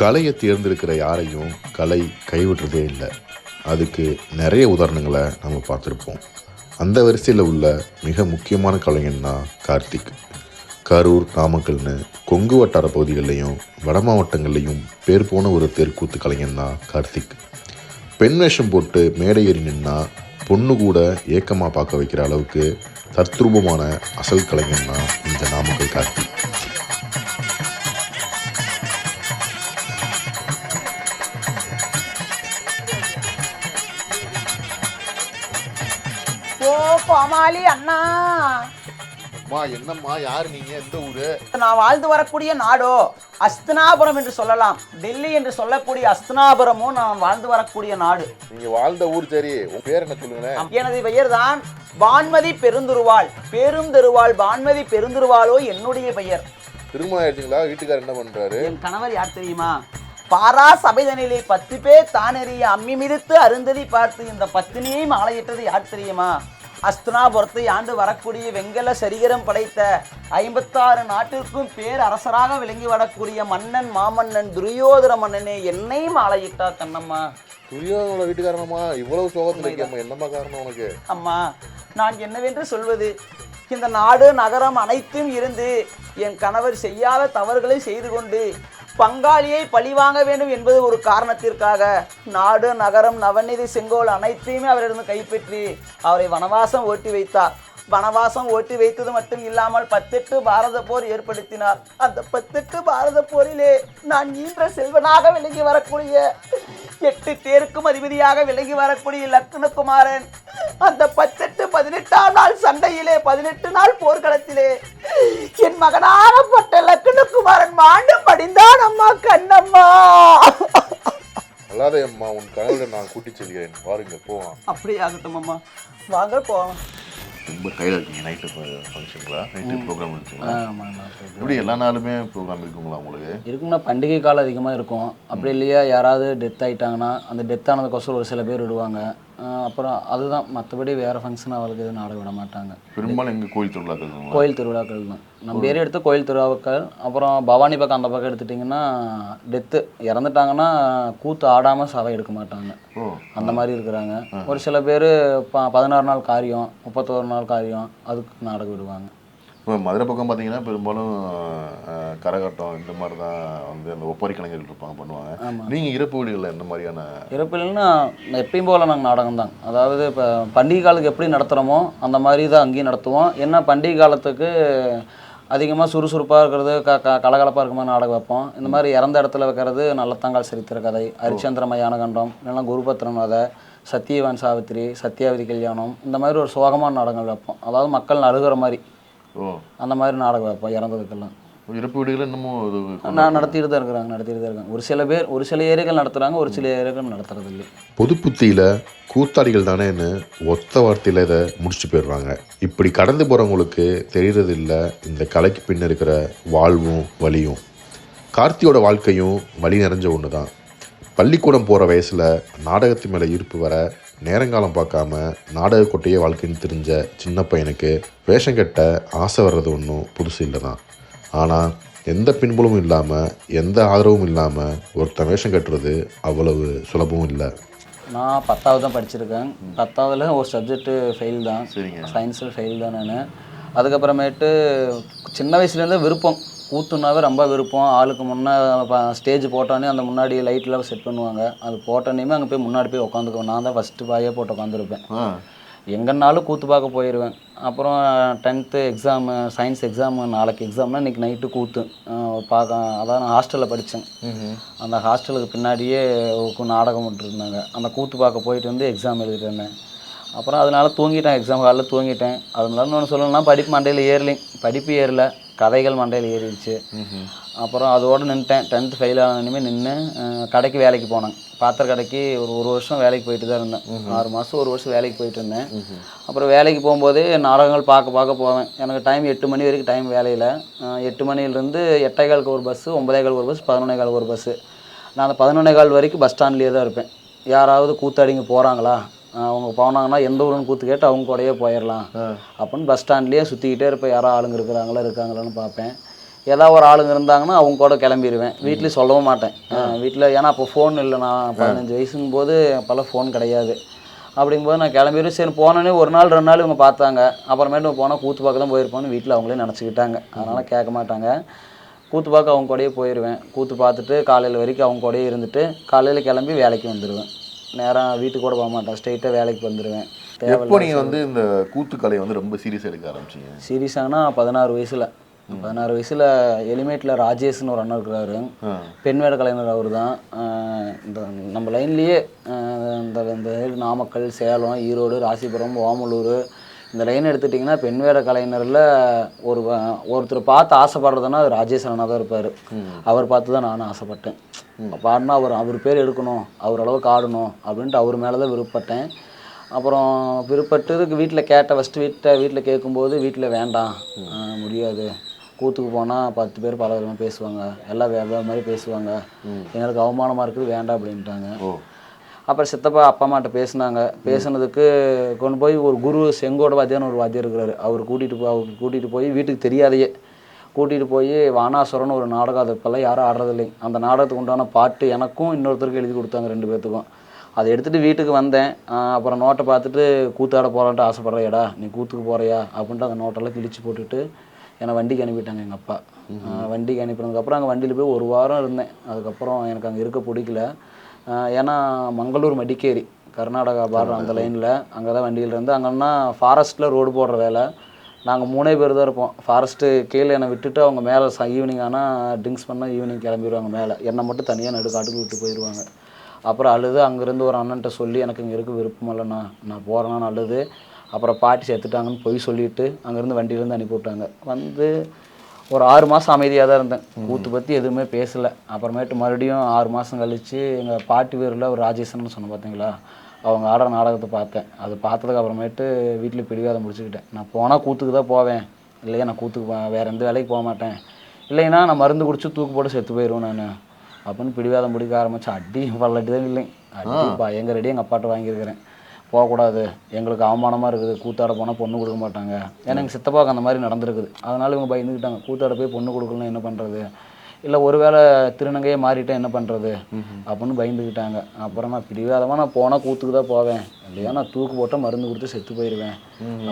கலையை தேர்ந்தெடுக்கிற யாரையும் கலை கைவிடுறதே இல்லை. அதுக்கு நிறைய உதாரணங்களை நம்ம பார்த்துருப்போம். அந்த வரிசையில் உள்ள மிக முக்கியமான கலைஞன்னா கார்த்திக். கரூர் நாமக்கல்னு கொங்கு வட்டார பகுதிகளிலையும் வட மாவட்டங்கள்லையும் பேர் போன ஒரு தெருக்கூத்து கலைஞன் தான் கார்த்திக். பெண் வேஷம் போட்டு மேடை ஏறி நின்னா பொண்ணு கூட ஏக்கமாக பார்க்க வைக்கிற அளவுக்கு தத்ரூபமான அசல் கலைஞன் தான் இந்த நாமக்கல் கார்த்திக். ஓ கோமாளி அண்ணா. அம்மா என்னம்மா யார் நீங்கள் எந்த ஊர்? நான் வாழ்ந்து வரக்கூடிய நாடோ? அஸ்தினாபுரம் என்று சொல்லலாம். டெல்லி என்று சொல்லக்கூடிய அஸ்தினாபுரமும் நான் வாழ்ந்து வரக்கூடிய நாடு. நீங்கள் வாழ்ந்த ஊர் சரி உன் பேர் என்ன சொல்லுங்களேன்? எனது பெயர் தான் வான்மதி பெருந்துருவாள். பெருந்தெருவாள் வான்மதி பெருந்துருவாளோ என்னுடைய பெயர். திருமணம் ஆயிடுச்சுங்களா? வீட்டுக்காரர் என்ன பண்ணுறாரு என் கணவர் யார் தெரியுமா? பாரா சபைதனிலே பத்து பேர் தானெறிய அம்மி மிதித்து அருந்ததி பார்த்து இந்த பத்தினியை மாலையிட்டது யார் தெரியுமா? அஸ்தினாபுரத்தை ஆண்டு வரக்கூடிய வெங்கல சரிகரம் படைத்த ஐம்பத்தாறு நாட்டிற்கும் பேர் அரசராக விளங்கி வரக்கூடிய மன்னன் மாமன்னன் துரியோதர மன்னனே என்னை மாலையிட்டா கண்ணம்மா? துரியோதனோட வீட்டுக்காரனம்மா இவ்வளவு சோகத்தில் இருக்கம்மா. என்னம்மா காரணம் உனக்கு? அம்மா நான் என்னவென்று சொல்வது? இந்த நாடு நகரம் அனைத்தும் இருந்து என் கணவர் செய்யாத தவறுகளை செய்து கொண்டு பங்காளியை பழிவாங்க வேண்டும் என்பது ஒரு காரணத்திற்காக நாடு நகரம் நவநிதி செங்கோல் அனைத்தையுமே அவரிடம் கைப்பற்றி அவரை வனவாசம் ஓட்டி வைத்தார். வனவாசம் ஓட்டி வைத்தது மட்டும் இல்லாமல் பத்தெட்டு பாரத போர் ஏற்படுத்தினார். அந்த பத்தெட்டு பாரத போரிலே நான் ஈன்ற செல்வனாக விலகி வரக்கூடிய எட்டு தேருக்கும் அதிபதியாக விலகி வரக்கூடிய லக்னகுமாரன் அந்த பத்தெட்டு பதினெட்டாம் நாள் சண்டையிலே பதினெட்டு நாள் போர்க்களத்திலே என் மகனாகப்பட்ட லக்னகுமாரன் மாண்டு படிந்தான் அம்மா கண்ணம்மா. அல்லாத அம்மா உன் கனவுல நான் கூட்டி செல்கிறேன். பாருங்க போவான். அப்படியே ஆகட்டும் அம்மா. வாங்க போகலாம் ரொம்ப கையில் இருக்கீங்க நைட்டு ஃபங்க்ஷனுங்களா நைட்டு ப்ரோக்ராம் இருக்குங்களா எப்படி எல்லா நாளுமே ப்ரோக்ராம் இருக்குங்களா உங்களுக்கு? இருக்கும்னா பண்டிகை காலம் அதிகமாக இருக்கும். அப்படி இல்லையா? யாராவது டெத் ஆயிட்டாங்கன்னா அந்த டெத் ஆனதுக்கோசரம் ஒரு சில பேர் விடுவாங்க. அப்புறம் அதுதான் மற்றபடி வேறு ஃபங்க்ஷன் அவளுக்கு எதுவும் நாடகம் விட மாட்டாங்க. பெரும்பாலும் எங்கள் கோயில் திருவிழாக்கள்? கோயில் திருவிழாக்கள் தான் நம்ம ஏரியா எடுத்து கோயில் திருவிழாக்கள் அப்புறம் பவானி பக்கம் அந்த பக்கம் எடுத்துட்டிங்கன்னா டெத்து இறந்துட்டாங்கன்னா கூத்து ஆடாமல் சவை எடுக்க மாட்டாங்க. அந்த மாதிரி இருக்கிறாங்க. ஒரு சில பேர் ப பதினாறு நாள் காரியம் முப்பத்தோரு நாள் காரியம் அதுக்கு நாடகம் விடுவாங்க. இப்போ மதுரை பக்கம் பார்த்தீங்கன்னா பெரும்பாலும் கரகாட்டம் இந்த மாதிரி தான் வந்து அந்த ஒப்பாரி கலைஞர்கள் இருப்பாங்க பண்ணுவாங்க. நீங்கள் இறப்பு வீடுகளில் என்ன மாதிரியான இறப்பில்னா எப்பயும் போல் நாங்கள் நாடகம் தான். அதாவது இப்போ பண்டிகை காலத்துக்கு எப்படி நடத்துகிறோமோ அந்த மாதிரி தான் அங்கேயும் நடத்துவோம். என்ன பண்டிகை காலத்துக்கு அதிகமாக சுறுசுறுப்பாக இருக்கிறது க க கலகலப்பாக இருக்க மாதிரி நாடகம் வைப்போம். இந்த மாதிரி இறந்த இடத்துல வைக்கிறது நல்லத்தங்கால் சரித்திர கதை ஹரிச்சந்திர மயான கண்டம் இல்லைன்னா குருபத்ரன் கதை சத்தியவான் சாவித்திரி சத்யாவதி கல்யாணம் இந்த மாதிரி ஒரு சோகமான நாடகங்கள் வைப்போம். அதாவது மக்கள் அழுகிற மாதிரி. அந்த மாதிரி நாடகம் வைப்போம் இறந்ததுக்கெல்லாம். இறப்பு வீடுகள் இன்னமும் நான் நடத்திட்டு தான் இருக்கிறாங்க நடத்திட்டு தான் இருக்காங்க. ஒரு சில பேர் ஒரு சில ஏரியாக்கள் நடத்துகிறாங்க ஒரு சில ஏரியாக்கள் நடத்துறது இல்லை. பொது புத்தியில் கூத்தாடிகள் தானேன்னு ஒத்த வார்த்தையில் இதை முடிச்சு போயிடுறாங்க. இப்படி கடந்து போகிறவங்களுக்கு தெரியறது இல்லை இந்த கலைக்கு பின்ன இருக்கிற வாழ்வும் வலியும். கார்த்தியோட வாழ்க்கையும் வழி நிறைஞ்ச ஒன்று தான் பள்ளிக்கூடம் போகிற வயசில் நாடகத்து மேலே ஈர்ப்பு வர நேரங்காலம் பார்க்காம நாடக கொட்டையே வாழ்க்கைன்னு தெரிஞ்ச சின்ன பையனுக்கு வேஷம் கட்ட ஆசை வர்றது ஒன்றும் புதுசு இல்லை தான் ஆனால் எந்த பின்புலமும் இல்லாமல் எந்த ஆதரவும் இல்லாமல் ஒருத்தன் வேஷம் கட்டுறது அவ்வளவு சுலபமும் இல்லை. நான் பத்தாவது தான் படிச்சிருக்கேன். பத்தாவதுல ஒரு சப்ஜெக்ட்டு ஃபெயில் தான். சரிங்க. சயின்ஸில் ஃபெயில் தான் நான். அதுக்கப்புறமேட்டு சின்ன வயசுலேருந்தே விருப்பம். கூத்துனாவே ரொம்ப விருப்பம். ஆளுக்கு முன்னே ஸ்டேஜ் போட்டோன்னே அந்த முன்னாடி லைட்லாம் செட் பண்ணுவாங்க. அது போட்டோன்னே அங்கே போய் முன்னாடி போய் உட்காந்துக்குவேன் நான் தான் ஃபஸ்ட்டு பாயே போட்டு உட்காந்துருப்பேன் எங்கன்னாலும் கூத்து பார்க்க போயிடுவேன் அப்புறம் டென்த்து எக்ஸாமு சயின்ஸ் எக்ஸாமு நாளைக்கு எக்ஸாம்னா இன்றைக்கி நைட்டு கூத்து. பார்க்க அதான் நான் ஹாஸ்டலில் படித்தேன் அந்த ஹாஸ்டலுக்கு பின்னாடியே நாடகம் விட்டுருந்தாங்க அந்த கூத்து பார்க்க போயிட்டு வந்து எக்ஸாம் எழுதிட்டு இருந்தேன் அப்புறம் அதனால தூங்கிட்டேன். எக்ஸாம் காலையில் தூங்கிட்டேன். அதனால ஒன்று சொல்லணும்னா படிப்பு மண்டையில் ஏறலைங்க. படிப்பு ஏறல. கதைகள் மண்டையில் ஏறிடுச்சு. அப்புறம் அதோடு நின்ட்டேன் டென்த்து ஃபெயில் ஆனதுமே நின்று கடைக்கு வேலைக்கு போனேன். பாத்திர கடைக்கு ஒரு ஒரு வருஷம் வேலைக்கு போயிட்டு தான் இருந்தேன். ஆறு மாதம் ஒரு வருஷம் வேலைக்கு போயிட்டு இருந்தேன். அப்புறம் வேலைக்கு போகும்போதே நாடகங்கள் பார்க்க பார்க்க போவேன். எனக்கு டைம் எட்டு மணி வரைக்கும் டைம் வேலையில். எட்டு மணிலேருந்து எட்டே காலுக்கு ஒரு பஸ்ஸு ஒன்பதே கால் ஒரு பஸ் பதினொன்னே கால் ஒரு பஸ்ஸு நான் அந்த பதினொன்னே கால் வரைக்கும் பஸ் ஸ்டாண்ட்லேயே தான் இருப்பேன். யாராவது கூத்தாடிங்க போகிறாங்களா அவங்க போனாங்கன்னா எந்த ஊருன்னு கூத்து கேட்டு அவங்க கூடயே போயிடலாம். அப்படின்னு பஸ் ஸ்டாண்ட்லேயே சுற்றிக்கிட்டே இருப்பேன். யாரோ ஆளுங்க இருக்கிறாங்களா இருக்காங்களான்னு பார்ப்பேன். ஏதாவது ஒரு ஆளுங்க இருந்தாங்கன்னா அவங்க கூட கிளம்பிடுவேன் வீட்லேயும் சொல்லவும் மாட்டேன். வீட்டில் ஏன்னா அப்போ ஃபோன் இல்லை. நான் பதினஞ்சு வயசுங்கும் போது அப்போல்லாம் ஃபோன் கிடையாது. அப்படிங்கும்போது நான் கிளம்பிடுவேன். சரி போனோடனே ஒரு நாள் ரெண்டு நாள் இவங்க பார்த்தாங்க. அப்புறமேட்டு போனால் கூத்து பார்க்க தான் போயிருப்போம்னு வீட்டில் அவங்களே நினச்சிக்கிட்டாங்க. அதனால் கேட்க மாட்டாங்க. கூத்து பார்க்க அவங்க கூடயே போயிடுவேன் கூத்து பார்த்துட்டு காலையில் வரைக்கும் அவங்க கூடயே இருந்துட்டு காலையில் கிளம்பி வேலைக்கு வந்துடுவேன் நேராக வீட்டுக்கு கூட போக மாட்டேன். ஸ்ட்ரெயிட்டாக வேலைக்கு வந்துடுவேன் எப்போ நீங்க வந்து இந்த கூத்து கலையை வந்து ரொம்ப சீரியஸா எடுக்க ஆரம்பிச்சீங்க? சீரியஸானா பதினாறு வயசில். பதினாறு வயசில் எலிமேட்டில் ராஜேஷ்னு ஒரு அண்ணன் இருக்கிறாரு பெண் வேட கலைஞர் அவர் தான் இந்த நம்ம லைன்லேயே இந்த இந்த நாமக்கல் சேலம் ஈரோடு ராசிபுரம் ஓமலூர் இந்த லைன் எடுத்துட்டிங்கன்னா பெண் வேட கலைஞரில் ஒரு ஒருத்தர் பார்த்து ஆசைப்படுறதுன்னா அது அண்ணா தான் இருப்பார். அவர் பார்த்து தான் நானும் ஆசைப்பட்டேன். பாடினா அவர் அவர் பேர் எடுக்கணும் அவர் அளவுக்கு ஆடணும் அப்படின்ட்டு அவர் மேலே தான் விருப்பப்பட்டேன். அப்புறம் விருப்பப்பட்டதுக்கு வீட்டில் கேட்ட ஃபஸ்ட்டு வீட்டில் வீட்டில் கேட்கும்போது வீட்டில் வேண்டாம். முடியாது. கூத்துக்கு போனால் பத்து பேர் பல விதமாக பேசுவாங்க. எல்லாம் வேறு வேறு மாதிரி பேசுவாங்க. எங்களுக்கு அவமானமாக இருக்குது வேண்டாம் அப்படின்ட்டாங்க. அப்புறம் சித்தப்பா அப்பா அம்மாட்ட பேசினாங்க. பேசுனதுக்கு கொண்டு போய் ஒரு குரு செங்கோட வாத்தியார்னு ஒரு வாத்தியார் இருக்கிறாரு அவர் கூட்டிகிட்டு போ அவர் கூட்டிகிட்டு போய் வீட்டுக்கு தெரியாதையே கூட்டிகிட்டு போய் வானாசுரன் ஒரு நாடகம் அது இப்போல்லாம் யாரும் ஆடுறதில்லை. அந்த நாடகத்துக்கு உண்டான பாட்டு எனக்கும் இன்னொருத்தருக்கும் எழுதி கொடுத்தாங்க ரெண்டு பேர்த்துக்கும் அதை எடுத்துகிட்டு வீட்டுக்கு வந்தேன். அப்புறம் நோட்டை பார்த்துட்டு கூத்தாட போகலான்ட்டு ஆசைப்பட்றியாடா நீ கூத்துக்கு போகிறியா அப்படின்ட்டு அந்த நோட்டெல்லாம் கிழிச்சு போட்டுட்டு என்னை வண்டிக்கு அனுப்பிட்டாங்க எங்கள் அப்பா. வண்டிக்கு அனுப்பினதுக்கப்புறம் அங்கே வண்டியில் போய் ஒரு வாரம் இருந்தேன். அதுக்கப்புறம் எனக்கு அங்கே இருக்க பிடிக்கல. ஏன்னா மங்களூர் மடிக்கேரி கர்நாடகா பார்டர் அந்த லைனில் அங்கே தான் வண்டியில் இருந்து அங்கன்னா ஃபாரஸ்ட்டில் ரோடு போடுற வேலை. நாங்கள் மூணே பேர் தான் இருப்போம். ஃபாரஸ்ட்டு கீழே என்னை விட்டுட்டு அவங்க மேலே ச ஈவினிங் ஆனால் ட்ரிங்க்ஸ் பண்ணால் ஈவினிங் கிளம்பிடுவாங்க மேலே. என்னை மட்டும் தனியாக நடுக்காட்டுக்கு விட்டு போயிடுவாங்க. அப்புறம் அழுது அங்கேருந்து ஒரு அண்ணன்ட்ட சொல்லி எனக்கு இங்கே இருக்க விருப்பம் இல்லைண்ணா நான் போகிறேன்னா அழுது அப்புறம் பாட்டி செத்துட்டாங்கன்னு போய் சொல்லிட்டு அங்கேருந்து வண்டியிலேருந்து அனுப்பி விட்டாங்க. வந்து ஒரு ஆறு மாதம் அமைதியாக தான் இருந்தேன். கூத்து பற்றி எதுவுமே பேசலை. அப்புறமேட்டு மறுபடியும் ஆறு மாதம் கழித்து எங்கள் பாட்டி பேரில் ஒரு ராஜேஷன் சொன்னேன் பார்த்தீங்களா அவங்க ஆடுற நாடகத்தை பார்த்தேன். அது பார்த்ததுக்கு அப்புறமேட்டு வீட்டில் பிடிவாதம் முடிச்சுக்கிட்டேன் நான் போனால் கூத்துக்கு தான் போவேன். இல்லையா நான் கூத்துக்கு வேற எந்த வேலைக்கு போக மாட்டேன். இல்லைன்னா நான் மருந்து குடிச்சு தூக்கு போட்டு செத்து போயிடுவேன் நான். அப்படின்னு பிடிவாதம் பிடிக்க ஆரம்பிச்சு அடி பல்லட்டி தான் இல்லை அடி பயங்கர அடி எங்கள் அப்பாட்ட வாங்கியிருக்கிறேன். போகக்கூடாது. எங்களுக்கு அவமானமாக இருக்குது. கூத்தாட போனால் பொண்ணு கொடுக்க மாட்டாங்க. ஏன்னா எங்கள் சித்தப்பாவுக்கு அந்த மாதிரி நடந்திருக்குது. அதனால் இவங்க பயந்துக்கிட்டாங்க. கூத்தாட போய் பொண்ணு கொடுக்கலன்னா என்ன பண்ணுறது இல்லை ஒருவேளை திருநங்கையே மாறிட்டேன் என்ன பண்ணுறது அப்படின்னு பயந்துக்கிட்டாங்க. அப்புறம் நான் பிடிவாதமாக நான் போனால் கூத்துக்கு தான் போவேன். இல்லையா நான் தூக்கு போட்டால் மருந்து கொடுத்து செத்து போயிடுவேன்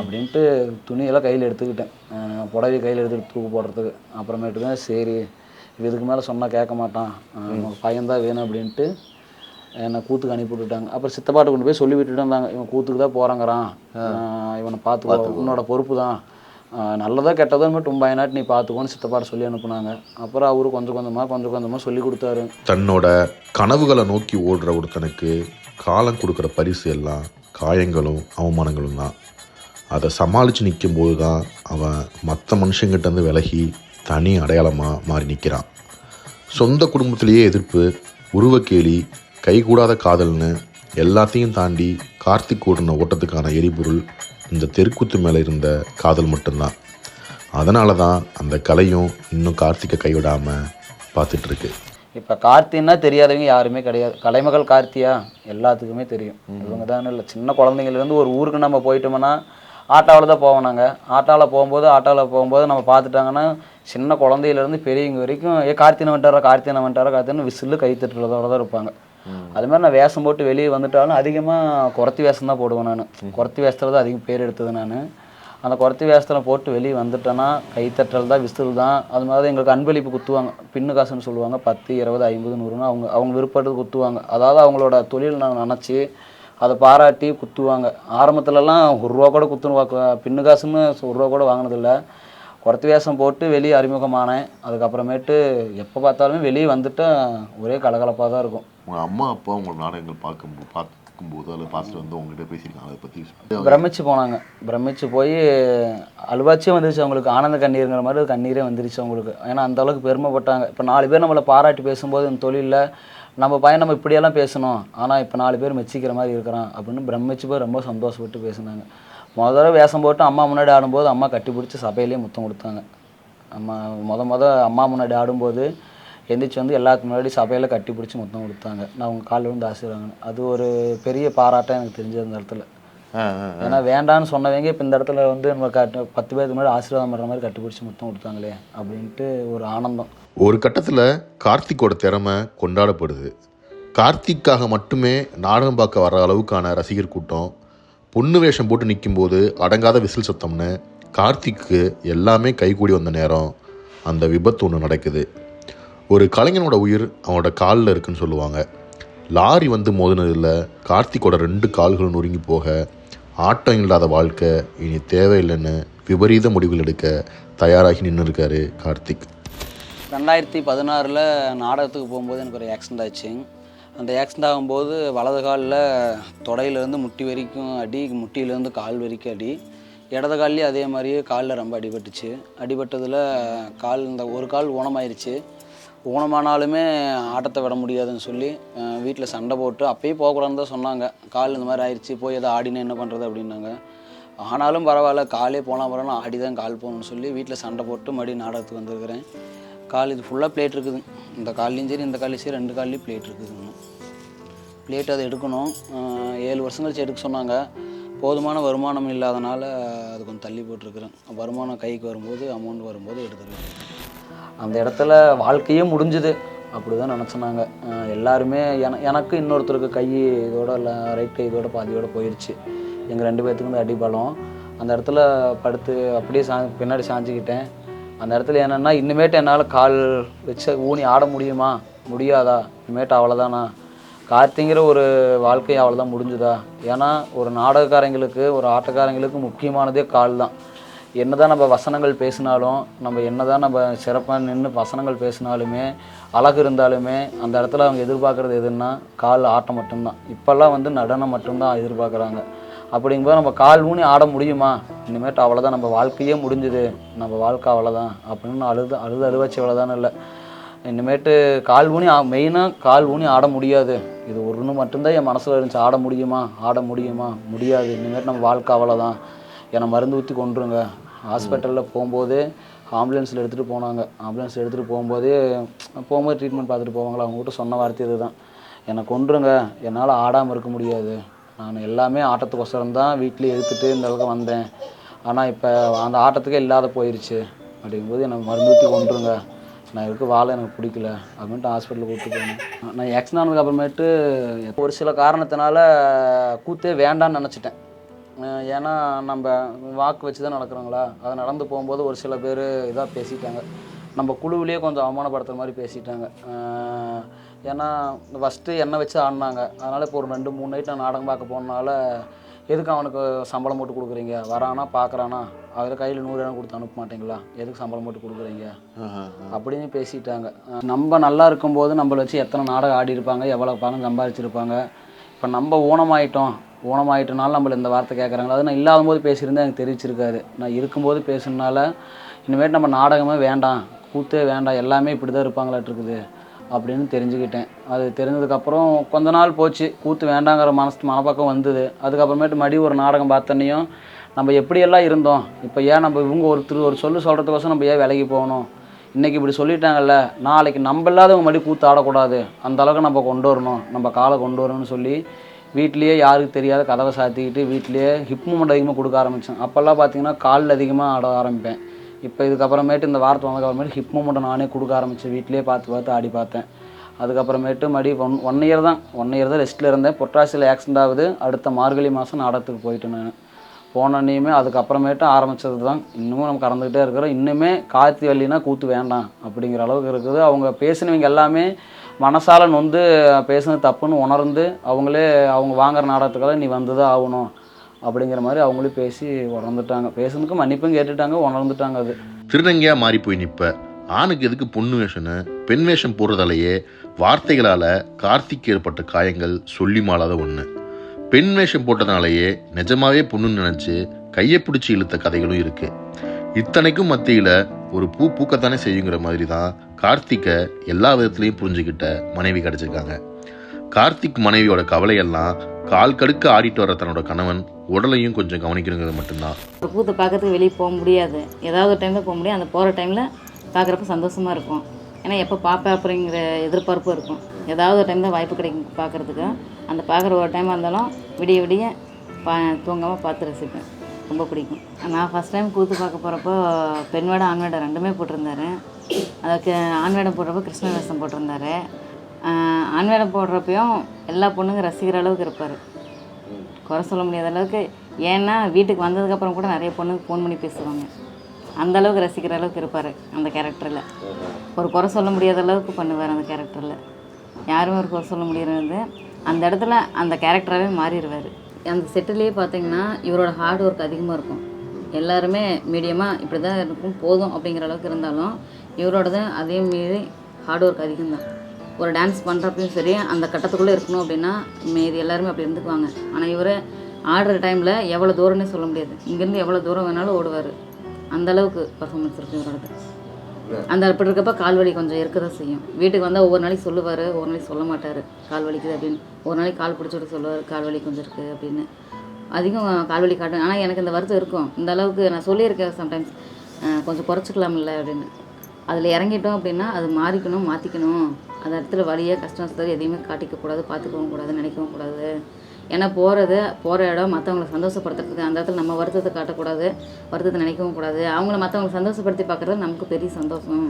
அப்படின்ட்டு துணியெல்லாம் கையில் எடுத்துக்கிட்டேன். புடவை கையில் எடுத்துக்கிட்டு தூக்கு போடுறதுக்கு. அப்புறமேட்டு தான் சரி இதுக்கு மேலே சொன்னால் கேட்க மாட்டான். அஹ் பையன்தான் வேணும் அப்படின்ட்டு என்னை கூத்துக்கு அனுப்பி விட்டுட்டாங்க. அப்புறம் சித்தப்பாட்ட கொண்டு போய் சொல்லி விட்டுட்டு இருந்தாங்க. இவன் கூத்துக்கு தான் போகிறாங்கிறான் இவனை பார்த்துக்கோ உன்னோட பொறுப்பு தான். நல்லதோ கெட்டதோ மட்டும் பயனாட்டு நீ பார்த்துக்கோன்னு சித்தப்பாட்ட சொல்லி அனுப்புனாங்க. அப்புறம் அவரு கொஞ்சம் கொஞ்சமாக கொஞ்சம் கொஞ்சமாக சொல்லி கொடுத்தாரு. தன்னோட கனவுகளை நோக்கி ஓடுற ஒருத்தனுக்கு காலம் கொடுக்குற பரிசு எல்லாம் காயங்களும் அவமானங்களும் தான். அதை சமாளித்து நிற்கும்போது தான் அவன் மற்ற மனுஷங்கிட்டேருந்து விலகி தனி அடையாளமாக மாறி நிற்கிறான் சொந்த குடும்பத்திலேயே எதிர்ப்பு உருவக்கேலி கைகூடாத காதல்னு எல்லாத்தையும் தாண்டி கார்த்திக் ஓடின ஓட்டத்துக்கான எரிபொருள் இந்த தெருக்கூத்து மேலே இருந்த காதல் மட்டும்தான். அதனால தான் அந்த கலையும் இன்னும் கார்த்திக்கை கைவிடாமல் பார்த்துட்ருக்கு. இப்போ கார்த்தின்னா தெரியாதவங்க யாருமே கிடையாது. கலைமகள் கார்த்தியா? எல்லாத்துக்குமே தெரியும். இவங்க தான் இல்லை. சின்ன குழந்தைங்கலேருந்து ஒரு ஊருக்கு நம்ம போயிட்டோம்னா ஆட்டோவில் தான் போவோம் நாங்கள் ஆட்டோவில் போகும்போது ஆட்டோவில் போகும்போது நம்ம பார்த்துட்டாங்கன்னா சின்ன குழந்தையிலேருந்து பெரியவங்க வரைக்கும் ஏ கார்த்தினை வந்துட்டாரா கார்த்தினை வந்துட்டாரா? கார்த்தின்னு விசிலு கை தட்டுறதோட தான் இருப்பாங்க. அது மாதிரி நான் வேஷம் போட்டு வெளியே வந்துட்டாலும் அதிகமாக குறத்தி வேஷம் தான் போடுவேன் நான். குறத்தி வேஷத்தில் தான் அதிகம் பேர் எடுத்தது நான். அந்த குறத்தி வேஷத்தில் போட்டு வெளியே வந்துட்டேன்னா கைத்தட்டல் தான் விசில் தான். அது மாதிரி எங்களுக்கு அன்பளிப்பு குத்துவாங்க. பின்னு காசுன்னு சொல்லுவாங்க. பத்து இருபது ஐம்பது நூறுன்னு அவங்க அவங்க விருப்பத்துக்கு குத்துவாங்க. அதாவது அவங்களோட தொழில் நான் நினச்சி அதை பாராட்டி குத்துவாங்க. ஆரம்பத்துலலாம் ஒரு ரூபா கூட குத்துன்னு பின்னு காசுன்னு ஒரு ரூபா கூட வாங்கினதில்ல. குறத்தி வேஷம் போட்டு வெளியே அறிமுகமானேன். அதுக்கப்புறமேட்டு எப்போ பார்த்தாலுமே வெளியே வந்துட்டு ஒரே கலகலப்பாக தான் இருக்கும். உங்கள் அம்மா அப்பா உங்கள் நாடகங்கள் பார்க்கும்போது பார்க்கும்போது அதில் பார்த்துட்டு வந்து உங்ககிட்ட பேசியிருக்காங்க அதை பற்றி பிரமிச்சு போனாங்க. பிரமிச்சு போய் அழுவாச்சே வந்துருச்சு அவங்களுக்கு. ஆனந்த கண்ணீருங்கிற மாதிரி கண்ணீரே வந்துருச்சு அவங்களுக்கு. ஏன்னா அந்த அளவுக்கு பெருமைப்பட்டாங்க. இப்போ நாலு பேர் நம்மளை பாராட்டி பேசும்போது இந்த தொழிலில் நம்ம பையன் நம்ம இப்படியெல்லாம் பேசணும். ஆனால் இப்போ நாலு பேர் மெச்சிக்கிற மாதிரி இருக்கிறான் அப்படின்னு பிரமிச்சு போய் ரொம்ப சந்தோஷப்பட்டு பேசினாங்க. முத தடவை வேஷம் போட்டு அம்மா முன்னாடி ஆடும்போது அம்மா கட்டி பிடிச்சி சபையிலேயே முத்தம் கொடுத்தாங்க. அம்மா முத முத அம்மா முன்னாடி ஆடும்போது எந்திரிச்சு வந்து எல்லாத்துக்கு முன்னாடி சபையில் கட்டி பிடிச்சி முத்தம் கொடுத்தாங்க. நான் அவங்க காலில் வந்து ஆசீர்வாங்க அது ஒரு பெரிய பாராட்டம் எனக்கு தெரிஞ்சது அந்த இடத்துல. ஏன்னா வேண்டான்னு சொன்னவங்க இப்போ இந்த இடத்துல வந்து நம்ம கட்டு பத்து பேருக்கு முன்னாடி ஆசீர்வாதம் பண்ணுற மாதிரி கட்டிப்பிடிச்சி முத்தம் கொடுத்தாங்களே அப்படின்ட்டு ஒரு ஆனந்தம். ஒரு கட்டத்தில் கார்த்திக்கோட திறமை கொண்டாடப்படுது. கார்த்திக்காக மட்டுமே நாடகம் பார்க்க வர அளவுக்கான ரசிகர் கூட்டம் பொண்ணு வேஷம் போட்டு நிற்கும்போது அடங்காத விசில் சத்தம்னு கார்த்திக்கு எல்லாமே கைகூடி வந்த நேரம் அந்த விபத்து ஒன்று நடக்குது. ஒரு கலைஞனோட உயிர் அவனோட காலில் இருக்குன்னு சொல்லுவாங்க. லாரி வந்து மோதினதில் கார்த்திக்கோட ரெண்டு கால்களும் நொறுங்கி போக ஆட்டம் இல்லாத வாழ்க்கை இனி தேவையில்லைன்னு விபரீத முடிவுகள் எடுக்க தயாராகி நின்று இருக்காரு கார்த்திக். ரெண்டாயிரத்தி பதினாறில் நாடகத்துக்கு போகும்போது எனக்கு ஒரு ஆக்சிடெண்ட் ஆச்சு. அந்த ஆக்சிடெண்ட் ஆகும்போது வலது காலில் தொடையிலேருந்து முட்டி வரைக்கும் அடி முட்டியிலேருந்து கால் வரைக்கும் அடி. இடது கால்லையும் அதே மாதிரியே காலில் ரொம்ப அடிபட்டுச்சு. அடிபட்டதில் கால் இந்த ஒரு கால் ஊனமாயிருச்சு ஊனமானாலுமே ஆட்டத்தை விட முடியாதுன்னு சொல்லி வீட்டில் சண்டை போட்டு அப்பயே போகக்கூடாதுன்னு தான் சொன்னாங்க. கால் இந்த மாதிரி ஆயிடுச்சு போய் எதை ஆடினா என்ன பண்ணுறது அப்படின்னாங்க. ஆனாலும் பரவாயில்ல காலே போனால் பரவாயில்ல ஆடி தான் கால் போகணும்னு சொல்லி வீட்டில் சண்டை போட்டு மறுபடியும் நாடகத்துக்கு வந்திருக்கிறேன். கால் இது ஃபுல்லாக பிளேட் இருக்குது. இந்த கால்லையும் சரி இந்த கால்லையும் சரி ரெண்டு கால்லையும் பிளேட் இருக்குது இன்னும். பிளேட் அதை எடுக்கணும். ஏழு வருஷம் கழிச்சு எடுக்க சொன்னாங்க. போதுமான வருமானம் இல்லாதனால அது கொஞ்சம் தள்ளி போட்டிருக்கிறேன். வருமானம் கைக்கு வரும்போது அமௌண்ட் வரும்போது எடுத்துருவேன். அந்த இடத்துல வாழ்க்கையே முடிஞ்சுது அப்படி தான் நினச்சினாங்க எல்லாருமே என எனக்கு இன்னொருத்தருக்கு கை இதோட இல்லை ரைட் கை இதோட பாதியோட போயிடுச்சு எங்கள் ரெண்டு பேர்த்துக்கு வந்து அடிபலம் அந்த இடத்துல படுத்து அப்படியே சா பின்னாடி சாஞ்சிக்கிட்டேன். அந்த இடத்துல என்னென்னா இனிமேட்டு என்னால் கால் வச்சு ஊனி ஆட முடியுமா? முடியாதா? இனிமேட்டு அவ்வளோதானா கார்த்திங்கிற ஒரு வாழ்க்கை அவ்வளோதான் முடிஞ்சுதா? ஏன்னா ஒரு நாடகக்காரங்களுக்கு ஒரு ஆட்டக்காரங்களுக்கு முக்கியமானதே கால் தான் என்னதான் நம்ம வசனங்கள் பேசினாலும் நம்ம என்னதான் நம்ம சிறப்பாக நின்று வசனங்கள் பேசினாலுமே அழகு இருந்தாலுமே அந்த இடத்துல அவங்க எதிர்பார்க்குறது எதுன்னா கால் ஆட்டம் மட்டும்தான். இப்போல்லாம் வந்து நடனம் மட்டும்தான் எதிர்பார்க்குறாங்க. அப்படிங்கும்போது நம்ம கால் ஊனி ஆட முடியுமா? இனிமேட்டு அவ்வளோதான் நம்ம வாழ்க்கையே முடிஞ்சுது. நம்ம வாழ்க்கை அவ்வளோதான் அப்படின்னு அழுது அழுது அழுவாச்சு அவ்வளோதான் இல்லை. இனிமேட்டு கால் ஊனி மெயினாக கால் ஊனி ஆட முடியாது. இது ஒன்று மட்டும்தான் என் மனசில் இருந்துச்சு. ஆட முடியுமா? ஆட முடியுமா? முடியாது. இனிமேட்டு நம்ம வாழ்க்கை அவ்வளோதான் என்னை மருந்து ஊற்றி கொண்டுருங்க ஹாஸ்பிட்டலில் போகும்போது ஆம்புலன்ஸில் எடுத்துகிட்டு போனாங்க. ஆம்புலன்ஸில் எடுத்துகிட்டு போகும்போது போகும்போது ட்ரீட்மெண்ட் பார்த்துட்டு போவாங்களா? அவங்ககிட்ட சொன்ன வார்த்தை இதுதான். என்னை கொன்றுங்க. என்னால் ஆடாமல் இருக்க முடியாது. நான் எல்லாமே ஆட்டத்துக்கொசரம் தான் வீட்டிலே எடுத்துகிட்டு இந்த அளவுக்கு வந்தேன். ஆனால் இப்போ அந்த ஆட்டத்துக்கே இல்லாத போயிடுச்சு அப்படிங்கும்போது என்னை மருந்து கொன்றுங்க. கொண்டுருங்க நான் இருக்க வாழை எனக்கு பிடிக்கல. அப்படின்ட்டு ஹாஸ்பிட்டலுக்கு கூப்பிட்டு போனேன். நான் எக்ஸ்னானதுக்கு அப்புறமேட்டு ஒரு சில காரணத்தினால கூத்தே வேண்டான்னு நினச்சிட்டேன். ஏன்னா நம்ம வாக்கு வச்சு தான் நடக்கிறோங்களா? அது நடந்து போகும்போது ஒரு சில பேர் இதாக பேசிட்டாங்க. நம்ம குழுவிலேயே கொஞ்சம் அவமானப்படுத்துற மாதிரி பேசிட்டாங்க. ஏன்னா ஃபஸ்ட்டு என்னை வச்சு ஆடினாங்க. அதனால் இப்போ ஒரு ரெண்டு மூணு நைட் நான் நாடகம் பார்க்க போனனால எதுக்கு அவனுக்கு சம்பளம் போட்டு கொடுக்குறீங்க? வரானா பார்க்குறானா அதில் கையில் நூறு இடம் கொடுத்து அனுப்ப மாட்டீங்களா? எதுக்கு சம்பளம் போட்டு கொடுக்குறீங்க? அப்படின்னு பேசிட்டாங்க. நம்ம நல்லா இருக்கும்போது நம்மளை வச்சு எத்தனை நாடகம் ஆடி இருப்பாங்க எவ்வளோ பணம் சம்பாதிச்சிருப்பாங்க? இப்போ நம்ம ஊனமாயிட்டோம். ஊனமாயிட்டனால நம்மள இந்த வார்த்தை கேட்குறாங்களா அது நான் இல்லாத போது பேசியிருந்தேன் எனக்கு தெரிவிச்சிருக்காரு. நான் இருக்கும்போது பேசுனால இனிமேட்டு நம்ம நாடகமே வேண்டாம் கூத்தே வேண்டாம் எல்லாமே இப்படி தான் இருப்பாங்களாட்டிருக்குது அப்படின்னு தெரிஞ்சுக்கிட்டேன். அது தெரிஞ்சதுக்கப்புறம் கொஞ்ச நாள் போச்சு கூத்து வேண்டாங்கிற மனசு மனப்பக்கம் வந்தது. அதுக்கப்புறமேட்டு மடி ஒரு நாடகம் பார்த்தோன்னையும் நம்ம எப்படியெல்லாம் இருந்தோம் இப்போ ஏன் நம்ம இவங்க ஒருத்தர் ஒரு சொல்லு சொல்கிறதுக்கோசம் நம்ம ஏன் விலகி போகணும்? இன்றைக்கி இப்படி சொல்லிட்டாங்கல்ல நாளைக்கு நம்ம இல்லாதவங்க மறுபடியும் கூத்து ஆடக்கூடாது. அந்த அளவுக்கு நம்ம கொண்டு வரணும் நம்ம காலை கொண்டு வரணும்னு சொல்லி வீட்லேயே யாருக்கு தெரியாத கதவை சாத்திக்கிட்டு வீட்லேயே ஹிப் மூமெண்ட் அதிகமாக கொடுக்க ஆரம்பித்தேன் அப்போல்லாம் பார்த்தீங்கன்னா காலில் அதிகமாக ஆட ஆரம்பிப்பேன். இப்போ இதுக்கப்புறமேட்டு இந்த வாரத்தை வந்ததுக்கப்புறமேட்டு ஹிப் மூமெண்ட்டை நானே கொடுக்க ஆரம்பித்தேன் வீட்லேயே பார்த்து பார்த்து ஆடி பார்த்தேன். அதுக்கப்புறமேட்டு மறுபடி ஒன் ஒன் இயர் தான். ஒன் இயர் தான் ரெஸ்ட்டில் இருந்தேன். பொட்டாசியில் ஆக்சிடென்ட் ஆகுது. அடுத்த மார்கழி மாதம் நாடகத்துக்கு போயிட்டேன் நான். போனோன்னையுமே அதுக்கப்புறமேட்டு ஆரம்பித்தது தான் இன்னமும் நம்ம கறந்துக்கிட்டே இருக்கிறோம். இன்னுமே கார்த்தி வள்ளினா கூத்து வேண்டாம் அப்படிங்கிற அளவுக்கு இருக்குது. அவங்க பேசினவங்க எல்லாமே மனசால நொந்து பேசுனது தப்புன்னு உணர்ந்து அவங்களே அவங்க வாங்குற நாடகத்துக்கெல்லாம் நீ வந்து தான் ஆகணும் அப்படிங்கிற மாதிரி அவங்களே பேசி உணர்ந்துட்டாங்க. பேசுனதுக்கு மன்னிப்பும் கேட்டுட்டாங்க உணர்ந்துட்டாங்க அது. திருநங்கையாக மாறி போய் நிற்ப ஆணுக்கு எதுக்கு பொண்ணு வேஷம்னு பெண் வேஷம் போடுறதாலேயே வார்த்தைகளால் கார்த்திக் ஏற்பட்ட காயங்கள் சொல்லி மாளாத ஒன்று பெண் வேஷம் போட்டதாலேயே நிஜமாவே பொண்ணுன்னு நினைச்சு கையை பிடிச்சி இழுத்த கதைகளும் இருக்கு. இத்தனைக்கும் மத்தியில ஒரு பூ பூக்கத்தானே செய்யுங்கிற மாதிரி தான் கார்த்திக்கை எல்லா விதத்துலையும் புரிஞ்சுக்கிட்ட மனைவி கிடைச்சிருக்காங்க. கார்த்திக் மனைவியோட கவலையெல்லாம் கால் கடுக்க ஆடிட்டு வர தன்னோட கணவன் உடலையும் கொஞ்சம் கவனிக்கணுங்கிறது மட்டும்தான். ஒரு பூத்தை பார்க்கறதுக்கு வெளியே போக முடியாது. ஏதாவது ஒரு டைமில் போக முடியும். அந்த போகிற டைமில் பார்க்குறப்ப சந்தோஷமாக இருக்கும். ஏன்னா எப்போ பார்ப்பேன் அப்படிங்கிற எதிர்பார்ப்பும் இருக்கும். ஏதாவது ஒரு டைம் தான் வாய்ப்பு கிடைக்கும் பார்க்குறதுக்கு. அந்த பார்க்குற ஒரு டைமாக இருந்தாலும் விடிய விடிய பா தூங்காமல் பார்த்து ரசிப்பேன். ரொம்ப பிடிக்கும். நான் ஃபஸ்ட் டைம் கூத்து பார்க்க போகிறப்போ பெண் வேடம் ஆண் வேடம் ரெண்டுமே போட்டிருந்தாரு. அதுக்கு ஆண் வேடம் போடுறப்போ கிருஷ்ண வேஷம் போட்டிருந்தாரு. ஆண் வேடம் போடுறப்பையும் எல்லா பொண்ணுங்க ரசிக்கிற அளவுக்கு இருப்பார். குறை சொல்ல முடியாத அளவுக்கு. ஏன்னா வீட்டுக்கு வந்ததுக்கப்புறம் கூட நிறைய பொண்ணுக்கு ஃபோன் பண்ணி பேசுவாங்க. அந்த அளவுக்கு ரசிக்கிற அளவுக்கு இருப்பார் அந்த கேரக்டரில் ஒரு குறை சொல்ல முடியாத அளவுக்கு பண்ணுவார் அந்த கேரக்டரில் யாரும் ஒரு குறை சொல்ல முடியாது. அந்த இடத்துல அந்த கேரக்டராகவே மாறிடுவார். அந்த செட்டிலேயே பார்த்தீங்கன்னா இவரோட ஹார்ட் ஒர்க் அதிகமாக இருக்கும். எல்லாருமே மீடியமாக இப்படி தான் இருக்கும் போதும் அப்படிங்கிற அளவுக்கு இருந்தாலும் இவரோடது அதே மீறி ஹார்ட் ஒர்க் அதிகம்தான். ஒரு டான்ஸ் பண்ணுறப்பையும் சரி அந்த கட்டத்துக்குள்ளே இருக்கணும் அப்படின்னா மீதி எல்லாருமே அப்படி இருந்துக்குவாங்க. ஆனால் இவர் ஆடுற டைமில் எவ்வளோ தூரம்னே சொல்ல முடியாது. இங்கேருந்து எவ்வளோ தூரம் வேணாலும் ஓடுவார். அந்த அளவுக்கு பர்ஃபார்மன்ஸ் இருக்கு இவரோடது. அந்த அப்படி இருக்கப்ப கால் வலி கொஞ்சம் இருக்க தான் செய்யும். வீட்டுக்கு வந்தால் ஒவ்வொரு நாளைக்கு சொல்லுவார் ஒவ்வொரு நாளைக்கு சொல்ல மாட்டார். கால் வலிக்குது அப்படின்னு. ஒரு நாளைக்கு கால் பிடிச்சிட்டு சொல்லுவார் கால் வலி கொஞ்சம் இருக்குது அப்படின்னு. அதிகம் கால் வலி காட்டும். ஆனால் எனக்கு இந்த வருத்தம் இருக்கும். இந்த அளவுக்கு நான் சொல்லியிருக்கேன் சம்டைம்ஸ் கொஞ்சம் குறைச்சிக்கலாம்ல அப்படின்னு. அதில் இறங்கிட்டோம் அப்படின்னா அது மாறிக்கணும் மாற்றிக்கணும் அந்த இடத்துல வலியை கஷ்டம் எதையுமே காட்டிக்க கூடாது பார்த்துக்கவும் கூடாது நினைக்கவும் கூடாது. ஏன்னா போகிறது போகிற இடம் மற்றவங்கள சந்தோஷப்படுத்துறதுக்கு அந்த இடத்துல நம்ம வருத்தத்தை காட்டக்கூடாது வருத்தத்தை நினைக்கவும் கூடாது. அவங்கள மற்றவங்களை சந்தோஷப்படுத்தி பார்க்குறது நமக்கு பெரிய சந்தோஷம்.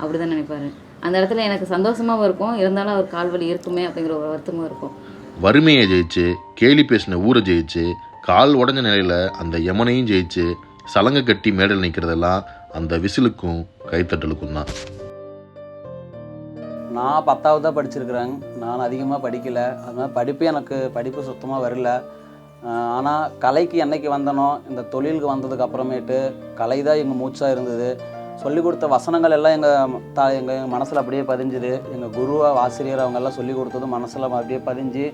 அப்படி தான் நினைப்பாரு. அந்த இடத்துல எனக்கு சந்தோஷமாகவும் இருக்கும். இருந்தாலும் அவர் கால்வலி இருக்குமே அப்படிங்கிற ஒரு வருத்தமும் இருக்கும். வறுமையை ஜெயிச்சு கேலி பேசின ஊரை ஜெயிச்சு கால் உடஞ்ச நிலையில் அந்த யமனையும் ஜெயிச்சு சலங்கை கட்டி மேடல் நிற்கிறதெல்லாம் அந்த விசிலுக்கும் கைத்தட்டலுக்கும் தான். நான் பத்தாவது தான் படிச்சிருக்கிறேன். நான் அதிகமாக படிக்கலை. அதனால் படிப்பு எனக்கு படிப்பு சுத்தமாக வரல. ஆனால் கலைக்கு என்றைக்கு வந்தனோ இந்த தொழிலுக்கு வந்ததுக்கு அப்புறமேட்டு கலை தான் எங்கள் மூச்சாக இருந்தது. சொல்லிக் கொடுத்த வசனங்கள் எல்லாம் எங்கள் த எங்கள் மனசில் அப்படியே பதிஞ்சுது. எங்கள் குரு ஆசிரியர் அவங்கெல்லாம் சொல்லிக் கொடுத்ததும் மனசில் அப்படியே பதிஞ்சு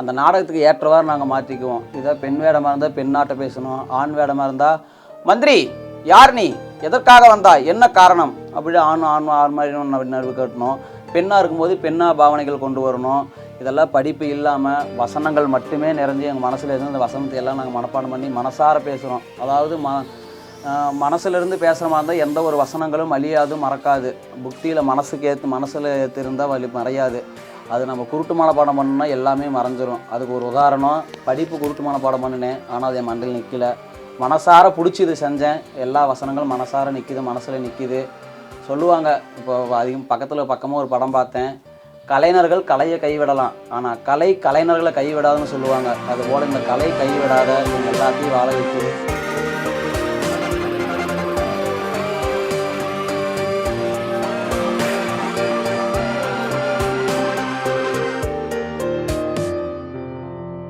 அந்த நாடகத்துக்கு ஏற்றவாறு நாங்கள் மாற்றிக்குவோம் இதாக பெண் வேடமாக இருந்தால் பெண்ணாட்ட பேசணும். ஆண் வேடமாக இருந்தால் மந்திரி யார் நீ? எதற்காக வந்தா என்ன காரணம்? அப்படி ஆண் ஆண் ஆண் மாதிரி நடுவு கட்டணும். பெண்ணாக இருக்கும்போது பெண்ணா பாவனைகள் கொண்டு வரணும். இதெல்லாம் படிப்பு இல்லாமல் வசனங்கள் மட்டுமே நிறைஞ்சு எங்கள் மனசில் இருந்து அந்த வசனத்தை எல்லாம் நாங்கள் மனப்பாடம் பண்ணி மனசார பேசுகிறோம் அதாவது ம ஆஹ் மனசுலேருந்து பேசுகிற மாதிரி இருந்தால் எந்த ஒரு வசனங்களும் அழியாது மறக்காது. புக்தியில் மனசுக்கு ஏற்று மனசில் ஏற்று இருந்தால் வலி மறையாது. அது நம்ம குருட்டு மனப்பாடம் பண்ணோம்னா எல்லாமே மறைஞ்சிரும். அதுக்கு ஒரு உதாரணம் படிப்பு குருட்டு மனப்பாடம் பண்ணினேன் ஆனால் அது என் மண்டையில் நிற்கல மனசார பிடிச்சி இது செஞ்சேன். எல்லா வசனங்களும் மனசார நிற்கிது மனசில் நிற்கிது சொல்லுவாங்க. இப்போ அதிகம் பக்கத்தில் பக்கமாக ஒரு படம் பார்த்தேன். கலைஞர்கள் கலையை கைவிடலாம். ஆனால் கலை கலைஞர்களை கைவிடாதுன்னு சொல்லுவாங்க. அதுபோல் இந்த கலை கைவிடாத இவங்க எல்லாத்தையும் வாழ வைக்குது.